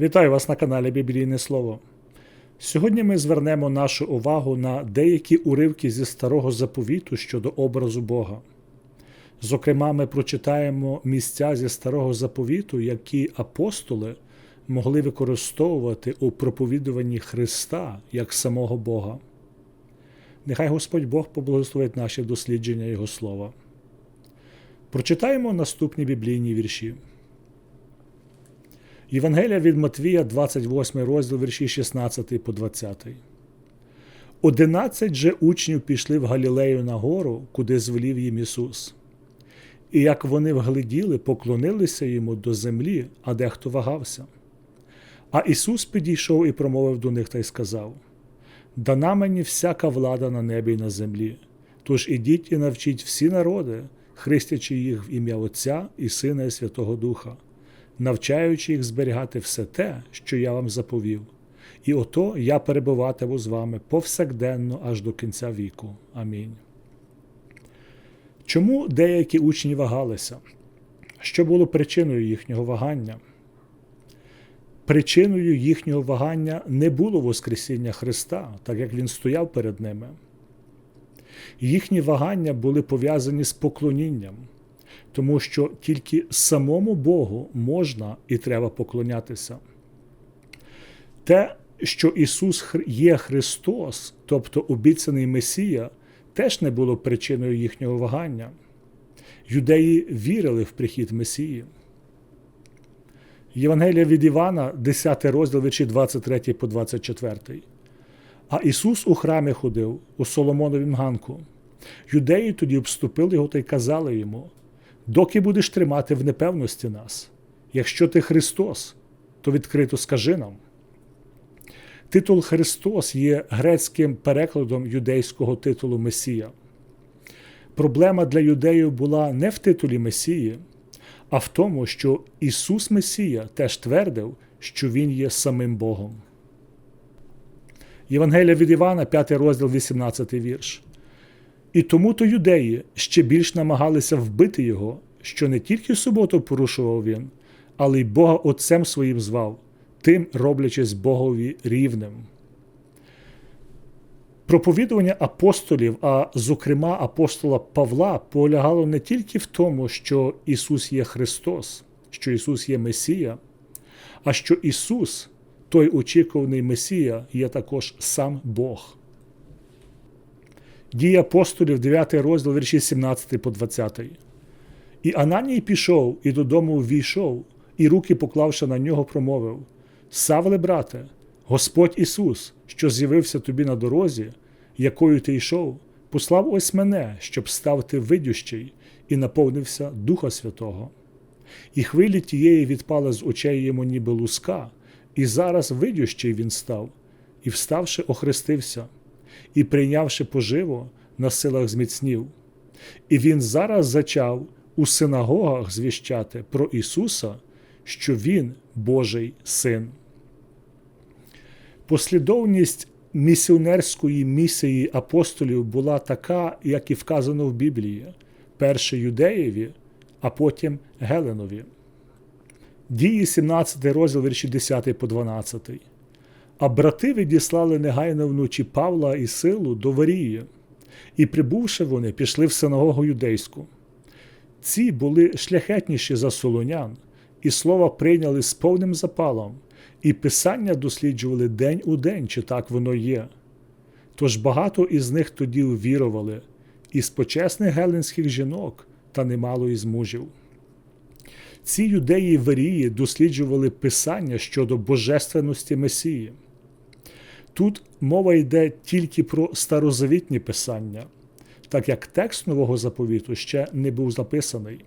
Вітаю вас на каналі Біблійне Слово. Сьогодні ми звернемо нашу увагу на деякі уривки зі старого заповіту щодо образу Бога. Зокрема, ми прочитаємо місця зі старого заповіту, які апостоли могли використовувати у проповідуванні Христа як самого Бога. Нехай Господь Бог поблагословить наші дослідження Його слова. Прочитаємо наступні біблійні вірші. Євангелія від Матвія, 28 розділ вірші 16 по 20. Одинадцять же учнів пішли в Галілею на гору, куди звелів їм Ісус. І як вони вгледіли, поклонилися йому до землі, а дехто вагався. А Ісус підійшов і промовив до них та й сказав: Дана мені всяка влада на небі й на землі. Тож ідіть і навчіть всі народи, хрестячи їх в ім'я Отця і Сина і Святого Духа навчаючи їх зберігати все те, що я вам заповів. І ото я перебуватиму з вами повсякденно аж до кінця віку. Амінь. Чому деякі учні вагалися? Що було причиною їхнього вагання? Причиною їхнього вагання не було Воскресіння Христа, так як Він стояв перед ними. Їхні вагання були пов'язані з поклонінням тому що тільки самому Богу можна і треба поклонятися. Те, що Ісус є Христос, тобто обіцяний Месія, теж не було причиною їхнього вагання. Юдеї вірили в прихід Месії. Євангелія від Івана, 10 розділ вірші 23 по 24. А Ісус у храмі ходив у Соломоновім ганку. Юдеї тоді обступили його та й казали йому: доки будеш тримати в непевності нас. Якщо ти Христос, то відкрито скажи нам. Титул Христос є грецьким перекладом юдейського титулу Месія. Проблема для юдеїв була не в титулі Месії, а в тому, що Ісус Месія теж твердив, що Він є самим Богом. Євангелія від Івана, 5 розділ, 18 вірш. І тому то юдеї ще більш намагалися вбити його, що не тільки суботу порушував він, але й Бога Отцем своїм звав, тим роблячись Богові рівним. Проповідування апостолів, а зокрема апостола Павла, полягало не тільки в тому, що Ісус є Христос, що Ісус є Месія, а що Ісус, той очікуваний Месія, є також сам Бог. Дії апостолів, 9 розділ вірші 17 по 20. І Ананій пішов і додому ввійшов, і руки, поклавши на нього, промовив: Савле, брате, Господь Ісус, що з'явився тобі на дорозі, якою ти йшов, послав ось мене, щоб став ти видющий, і наповнився Духа Святого. І хвилі тієї відпали з очей йому, ніби луска, і зараз видющий він став, і, вставши, охрестився і, прийнявши поживо, на силах зміцнів. І він зараз зачав у синагогах звіщати про Ісуса, що Він Божий Син. Послідовність місіонерської місії апостолів була така, як і вказано в Біблії, перше юдеєві, а потім Геленові. Дії 17 розділ вірші 10 по 12. А брати відіслали негайно вночі Павла і силу до Варії, і, прибувши вони, пішли в синагогу юдейську. Ці були шляхетніші за солонян, і слова прийняли з повним запалом, і писання досліджували день у день, чи так воно є. Тож багато із них тоді увірували, із почесних геленських жінок та немало із мужів. Ці юдеї Варії досліджували писання щодо божественності Месії. Тут мова йде тільки про старозавітні писання, так як текст нового заповіту ще не був записаний.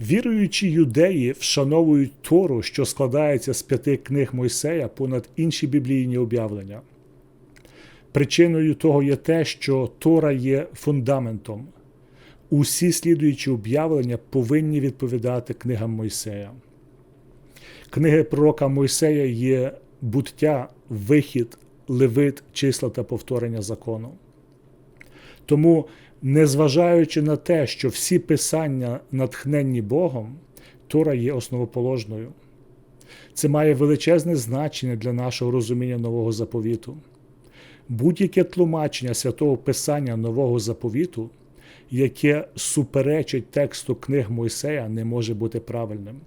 Віруючі юдеї вшановують Тору, що складається з п'яти книг Мойсея понад інші біблійні об'явлення. Причиною того є те, що Тора є фундаментом. Усі слідуючі об'явлення повинні відповідати книгам Мойсея. Книги пророка Мойсея є буття, вихід, левит, числа та повторення закону. Тому, незважаючи на те, що всі писання натхненні Богом, Тора є основоположною. Це має величезне значення для нашого розуміння нового заповіту. Будь-яке тлумачення святого Писання нового заповіту, яке суперечить тексту книг Мойсея, не може бути правильним.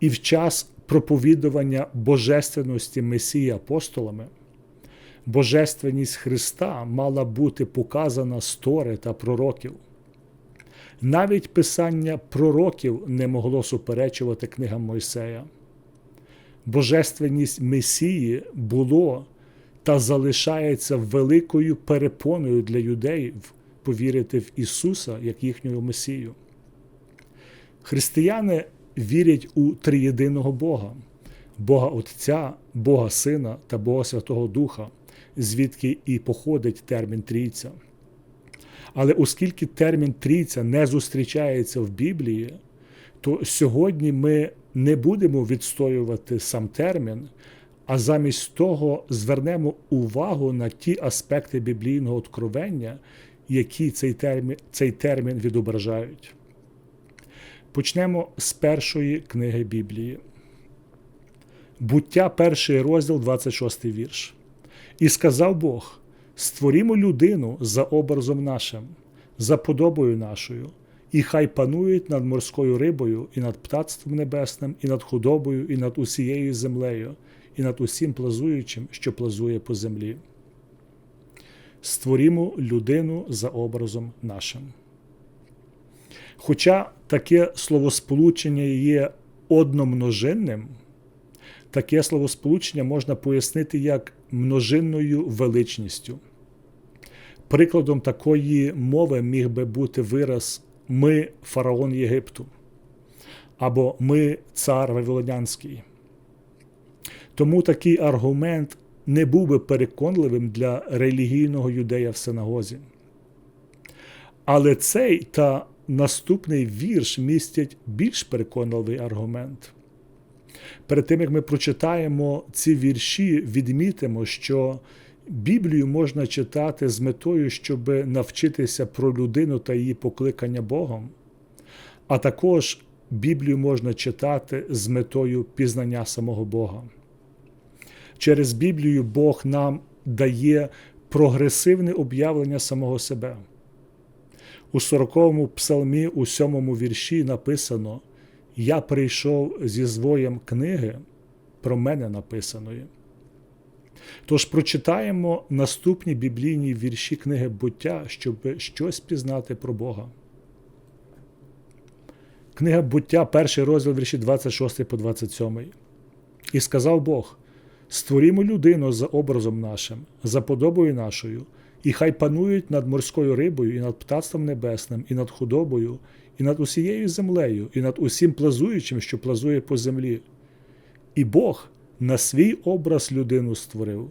І в час проповідування божественності Месії апостолами, божественність Христа мала бути показана з Тори та пророків. Навіть писання пророків не могло суперечувати книгам Мойсея. Божественність Месії було та залишається великою перепоною для юдеїв повірити в Ісуса як їхнього Месію. Християни вірять у триєдиного Бога, Бога Отця, Бога Сина та Бога Святого Духа, звідки і походить термін трійця. Але оскільки термін трійця не зустрічається в Біблії, то сьогодні ми не будемо відстоювати сам термін, а замість того звернемо увагу на ті аспекти біблійного откровення, які цей термін, цей термін відображають. Почнемо з першої книги Біблії. Буття, перший розділ, 26 вірш. І сказав Бог: Створімо людину за образом нашим, за подобою нашою, і хай панують над морською рибою, і над птацтвом небесним, і над худобою, і над усією землею, і над усім плазуючим, що плазує по землі. Створімо людину за образом нашим. Хоча таке словосполучення є одномножинним, таке словосполучення можна пояснити як множинною величністю. Прикладом такої мови міг би бути вираз Ми фараон Єгипту або Ми цар Вавилонянський. Тому такий аргумент не був би переконливим для релігійного юдея в синагозі. Але цей та наступний вірш містять більш переконливий аргумент. Перед тим, як ми прочитаємо ці вірші, відмітимо, що Біблію можна читати з метою, щоб навчитися про людину та її покликання Богом, а також Біблію можна читати з метою пізнання самого Бога. Через Біблію Бог нам дає прогресивне об'явлення самого себе. У 40-му псалмі, у 7-му вірші написано: Я прийшов зі звоєм книги, про мене написаної. Тож прочитаємо наступні біблійні вірші книги буття, щоб щось пізнати про Бога. Книга буття, перший розділ вірші 26 по 27. І сказав Бог: Створімо людину за образом нашим, за подобою нашою, і хай панують над морською рибою, і над птацтвом небесним, і над худобою, і над усією землею, і над усім плазуючим, що плазує по землі. І Бог на свій образ людину створив,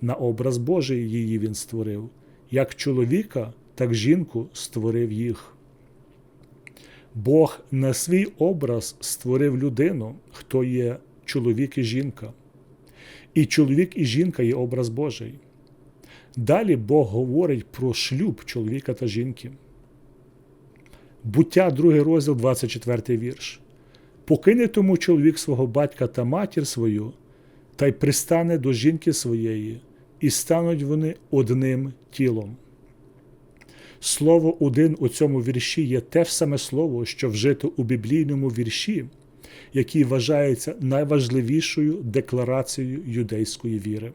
на образ Божий її він створив, як чоловіка, так жінку створив їх. Бог на свій образ створив людину, хто є чоловік і жінка. І чоловік і жінка є образ Божий. Далі Бог говорить про шлюб чоловіка та жінки. Буття, 2 розділ, 24 вірш. Покине тому чоловік свого батька та матір свою, та й пристане до жінки своєї, і стануть вони одним тілом. Слово один у цьому вірші є те ж саме слово, що вжито у біблійному вірші, який вважається найважливішою декларацією юдейської віри.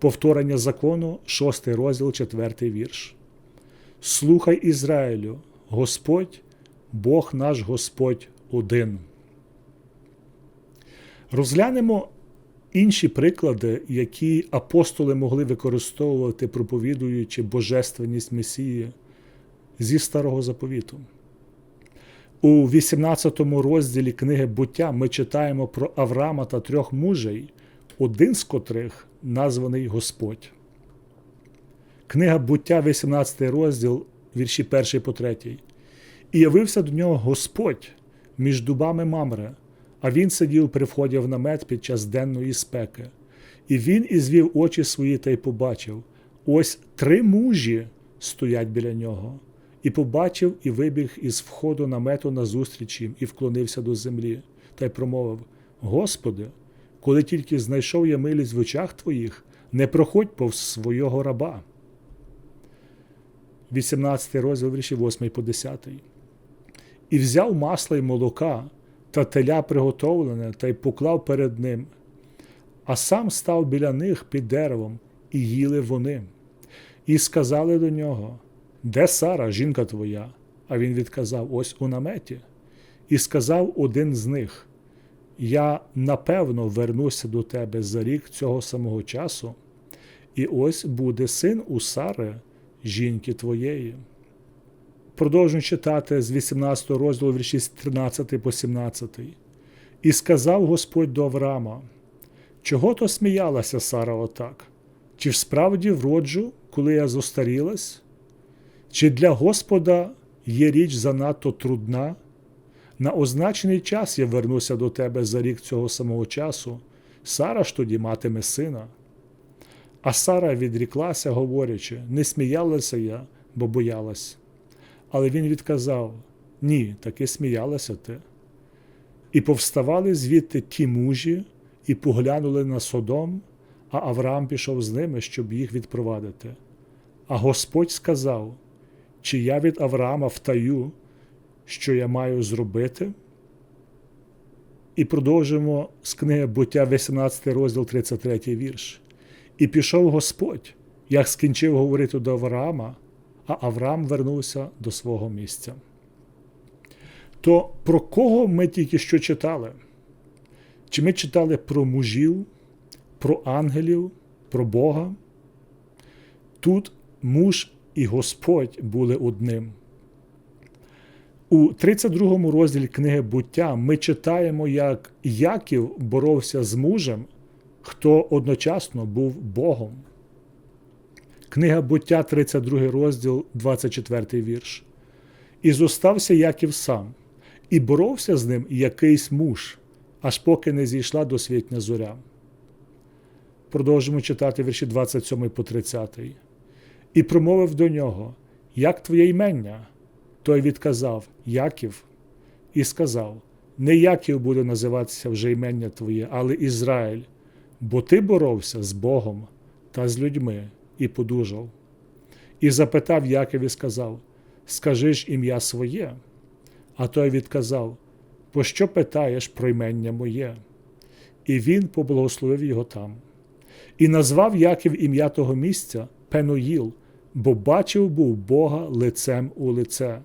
Повторення закону, 6 розділ, 4 вірш. Слухай Ізраїлю, Господь, Бог наш Господь один. Розглянемо інші приклади, які апостоли могли використовувати, проповідуючи божественність Месії зі Старого Заповіту. У 18 розділі книги буття ми читаємо про Авраама та трьох мужей, один з котрих названий Господь. Книга буття, 18 розділ, вірші 1 по 3. І явився до нього Господь між дубами Мамре, а він сидів при вході в намет під час денної спеки. І він ізвів очі свої та й побачив: ось три мужі стоять біля нього, і побачив, і вибіг із входу намету назустріч їм, і вклонився до землі, та й промовив Господи, коли тільки знайшов я милість в очах Твоїх, не проходь повз свого раба. 18 розділ вірші 8 по 10. І взяв масла й молока та теля приготовлене, та й поклав перед ним, а сам став біля них під деревом, і їли вони. І сказали до нього: Де Сара, жінка твоя? А він відказав: Ось у наметі. І сказав один з них: Я напевно вернуся до тебе за рік цього самого часу, і ось буде син у Сари, жінки твоєї. Продовжуємо читати з 18 розділу вірші з 13 по 17. І сказав Господь до Авраама, чого то сміялася Сара отак? Чи справді вроджу, коли я зостарілась? Чи для Господа є річ занадто трудна? На означений час я вернуся до тебе за рік цього самого часу, Сара ж тоді матиме сина. А Сара відріклася, говорячи, не сміялася я, бо боялась. Але він відказав Ні, таки сміялася ти. І повставали звідти ті мужі, і поглянули на Содом, а Авраам пішов з ними, щоб їх відпровадити. А Господь сказав: Чи я від Авраама втаю, що я маю зробити? І продовжимо з книги буття 18 розділ 33 вірш. І пішов Господь, як скінчив говорити до Авраама, а Авраам вернувся до свого місця. То про кого ми тільки що читали? Чи ми читали про мужів, про ангелів, про Бога? Тут муж і Господь були одним. У 32 розділі книги буття ми читаємо, як Яків боровся з мужем, хто одночасно був Богом. Книга буття, 32 розділ, 24 вірш. І зостався Яків сам, і боровся з ним якийсь муж, аж поки не зійшла досвітня зоря. Продовжимо читати вірші 27 по 30. І промовив до нього: Як твоє імення? Той відказав Яків, і сказав: Не Яків буде називатися вже імення Твоє, але Ізраїль, бо ти боровся з Богом та з людьми і подужав. І запитав Яків і сказав: Скажи ж ім'я своє. А той відказав: Пощо питаєш про імення моє? І він поблагословив його там. І назвав Яків ім'я того місця Пенуїл, бо бачив був Бога лицем у лице,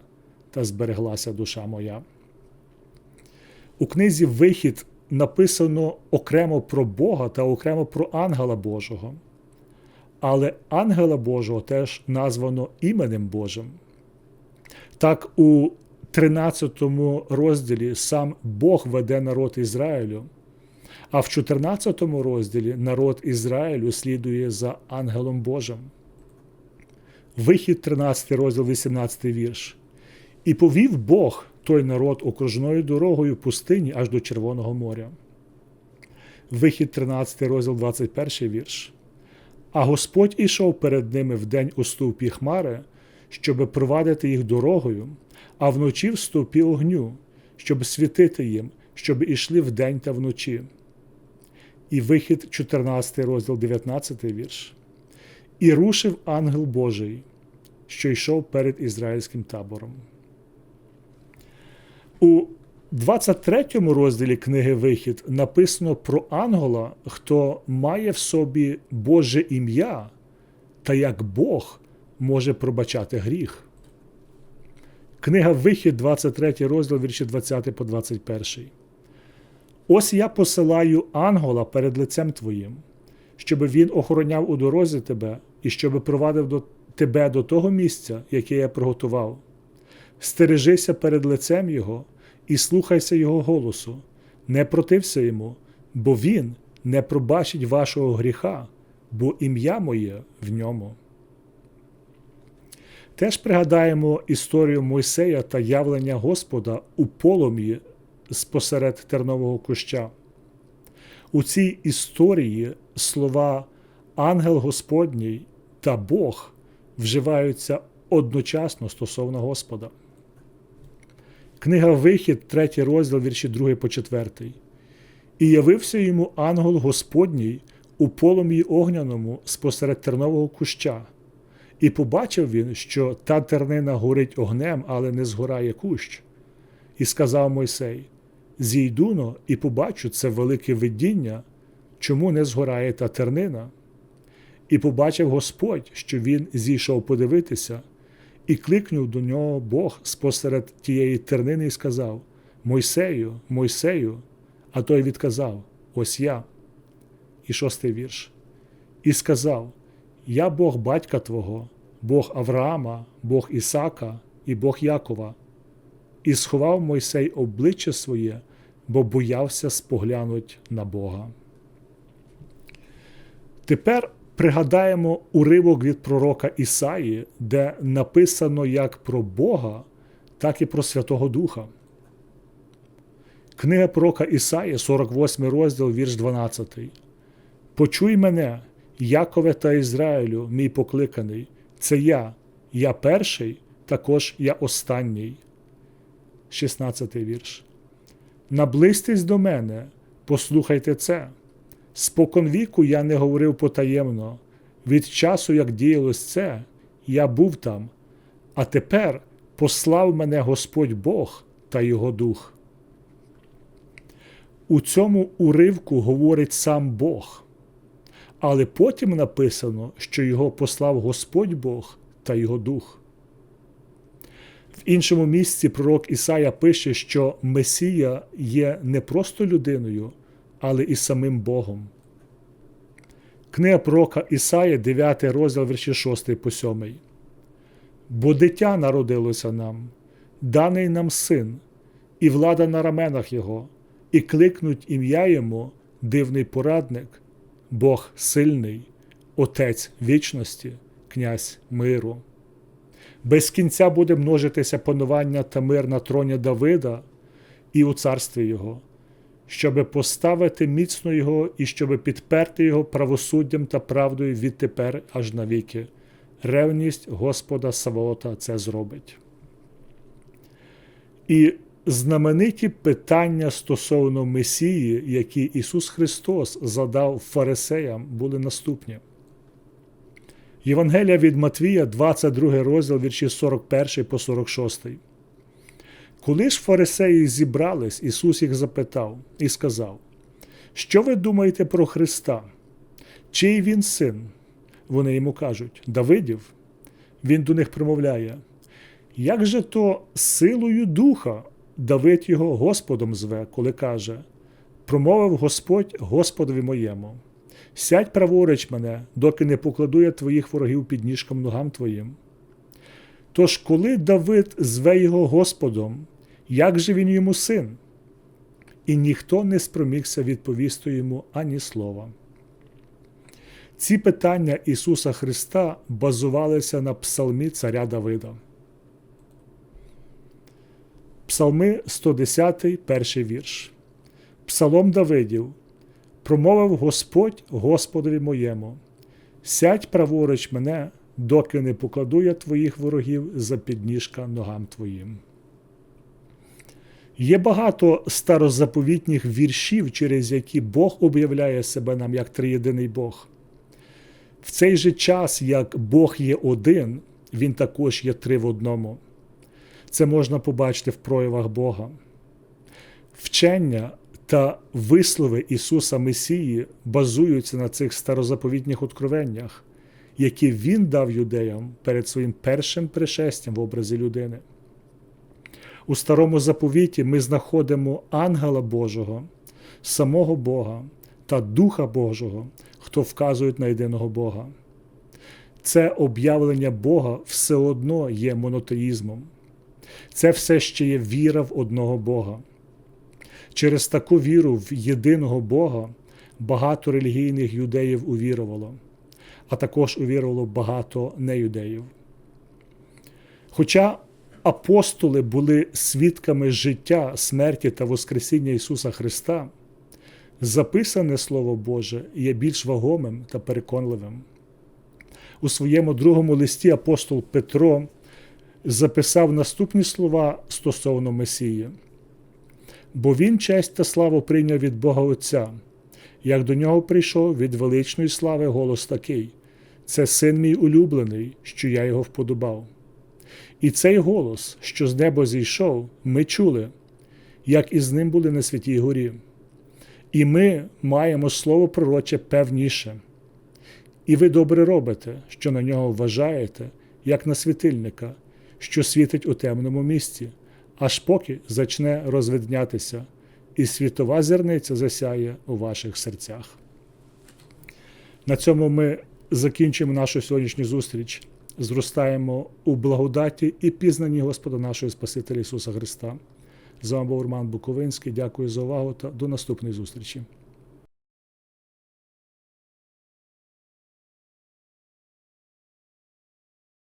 та збереглася душа моя. У книзі Вихід написано окремо про Бога та окремо про ангела Божого. Але ангела Божого теж названо іменем Божим. Так, у 13 розділі сам Бог веде народ Ізраїлю, а в 14 розділі народ Ізраїлю слідує за ангелом Божим. Вихід 13 розділ 18 вірш. І повів Бог той народ окружною дорогою пустині аж до Червоного моря. Вихід 13 розділ 21 вірш. А Господь ішов перед ними вдень у стовпі хмари, щоб провадити їх дорогою, а вночі в стовпі огню, щоб світити їм, щоб ішли вдень та вночі. І вихід 14 розділ 19 вірш. І рушив ангел Божий, що йшов перед ізраїльським табором. У 23 розділі книги Вихід написано про ангела, хто має в собі Боже ім'я, та як Бог може пробачати гріх. Книга Вихід, 23 розділ вірші 20 по 21. Ось я посилаю ангела перед лицем Твоїм, щоб він охороняв у дорозі тебе і щоб провадив до тебе до того місця, яке я приготував. Стережися перед лицем Його і слухайся Його голосу, не протився йому, бо Він не пробачить вашого гріха, бо ім'я моє в ньому. Теж пригадаємо історію Мойсея та явлення Господа у полум'ї спосеред тернового куща. У цій історії слова ангел Господній та Бог вживаються одночасно стосовно Господа. Книга Вихід, 3 розділ, вірші 2 по 4. І явився йому ангел Господній у полум'ї огняному спосеред тернового куща. І побачив він, що та тернина горить огнем, але не згорає кущ. І сказав Мойсей: Зійдуно і побачу це велике видіння, чому не згорає та тернина. І побачив Господь, що він зійшов подивитися, і кликнув до нього Бог спосеред тієї тернини і сказав: Мойсею, Мойсею, а той відказав: Ось я. І шостий вірш. І сказав: Я Бог батька Твого, Бог Авраама, Бог Ісака і Бог Якова. І сховав Мойсей обличчя своє, бо боявся споглянуть на Бога. Тепер пригадаємо уривок від пророка Ісаї, де написано як про Бога, так і про Святого Духа. Книга пророка Ісаї, 48 розділ, вірш 12. Почуй мене, Якове та Ізраїлю, мій покликаний, це я, я перший, також я останній. 16 вірш. Наблизьтесь до мене, послухайте це. Спокон віку я не говорив потаємно. Від часу, як діялось це, я був там, а тепер послав мене Господь Бог та Його Дух. У цьому уривку говорить сам Бог, але потім написано, що його послав Господь Бог та Його Дух. В іншому місці пророк Ісая пише, що Месія є не просто людиною, але і самим Богом. Книга пророка Ісая, 9 розділ вірші 6 по 7. Бо дитя народилося нам, даний нам син, і влада на раменах Його, і кликнуть ім'я Йому, дивний порадник, Бог сильний, Отець вічності, Князь миру. Без кінця буде множитися панування та мир на троні Давида і у царстві Його, щоби поставити міцно Його і щоби підперти Його правосуддям та правдою відтепер аж навіки. Ревність Господа Савоота це зробить. І знамениті питання стосовно Месії, які Ісус Христос задав фарисеям, були наступні. Євангелія від Матвія, 22 розділ вірші 41 по 46. Коли ж фарисеї зібрались, Ісус їх запитав і сказав: Що ви думаєте про Христа? Чий він син? Вони йому кажуть Давидів. Він до них промовляє, як же то силою духа Давид його Господом зве, коли каже: Промовив Господь Господові моєму. Сядь праворуч мене, доки не покладу я твоїх ворогів під ніжком ногам твоїм. Тож, коли Давид зве його Господом, як же він йому син? І ніхто не спромігся відповісти йому ані слова. Ці питання Ісуса Христа базувалися на псалмі царя Давида. Псалми 110, перший вірш. Псалом Давидів. Промовив Господь Господові моєму. Сядь праворуч мене, доки не покладу я твоїх ворогів за підніжка ногам твоїм. Є багато старозаповітніх віршів, через які Бог об'являє себе нам як триєдиний Бог. В цей же час, як Бог є один, Він також є три в одному. Це можна побачити в проявах Бога. Вчення та вислови Ісуса Месії базуються на цих старозаповітніх откровеннях, які Він дав юдеям перед своїм першим пришестям в образі людини. У старому заповіті ми знаходимо ангела Божого, самого Бога та Духа Божого, хто вказують на єдиного Бога. Це об'явлення Бога все одно є монотеїзмом. Це все ще є віра в одного Бога. Через таку віру в єдиного Бога багато релігійних юдеїв увірувало, а також увірувало багато неюдеїв. Хоча апостоли були свідками життя, смерті та Воскресіння Ісуса Христа, записане Слово Боже є більш вагомим та переконливим. У своєму другому листі апостол Петро записав наступні слова стосовно Месії. Бо він честь та славу прийняв від Бога Отця, як до нього прийшов від величної слави голос такий: це син мій улюблений, що я його вподобав. І цей голос, що з неба зійшов, ми чули, як із ним були на святій горі. І ми маємо слово пророче певніше. І ви добре робите, що на нього вважаєте, як на світильника, що світить у темному місці, аж поки зачне розвиднятися, і світова зерниця засяє у ваших серцях. На цьому ми закінчимо нашу сьогоднішню зустріч. Зростаємо у благодаті і пізнанні Господа нашого Спасителя Ісуса Христа. З вами був Роман Буковинський. Дякую за увагу та до наступної зустрічі.